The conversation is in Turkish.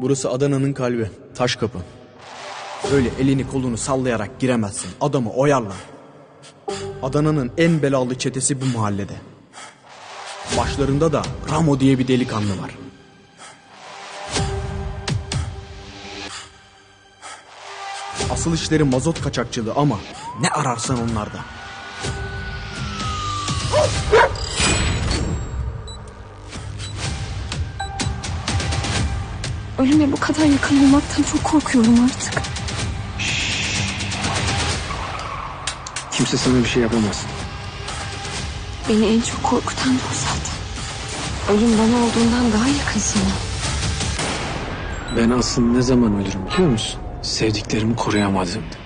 Burası Adana'nın kalbi. Taş kapı. Öyle elini kolunu sallayarak giremezsin. Adamı oyarlar. Adana'nın en belalı çetesi bu mahallede. Başlarında da Ramo diye bir delikanlı var. Asıl işleri mazot kaçakçılığı ama ne ararsan onlarda. Ölüme bu kadar yakın olmaktan çok korkuyorum artık. Kimse sana bir şey yapamaz. Beni en çok korkutan da o zaten. Ölüm bana olduğundan daha yakın sana. Ben aslında ne zaman ölürüm biliyor musun? Sevdiklerimi koruyamadığımda.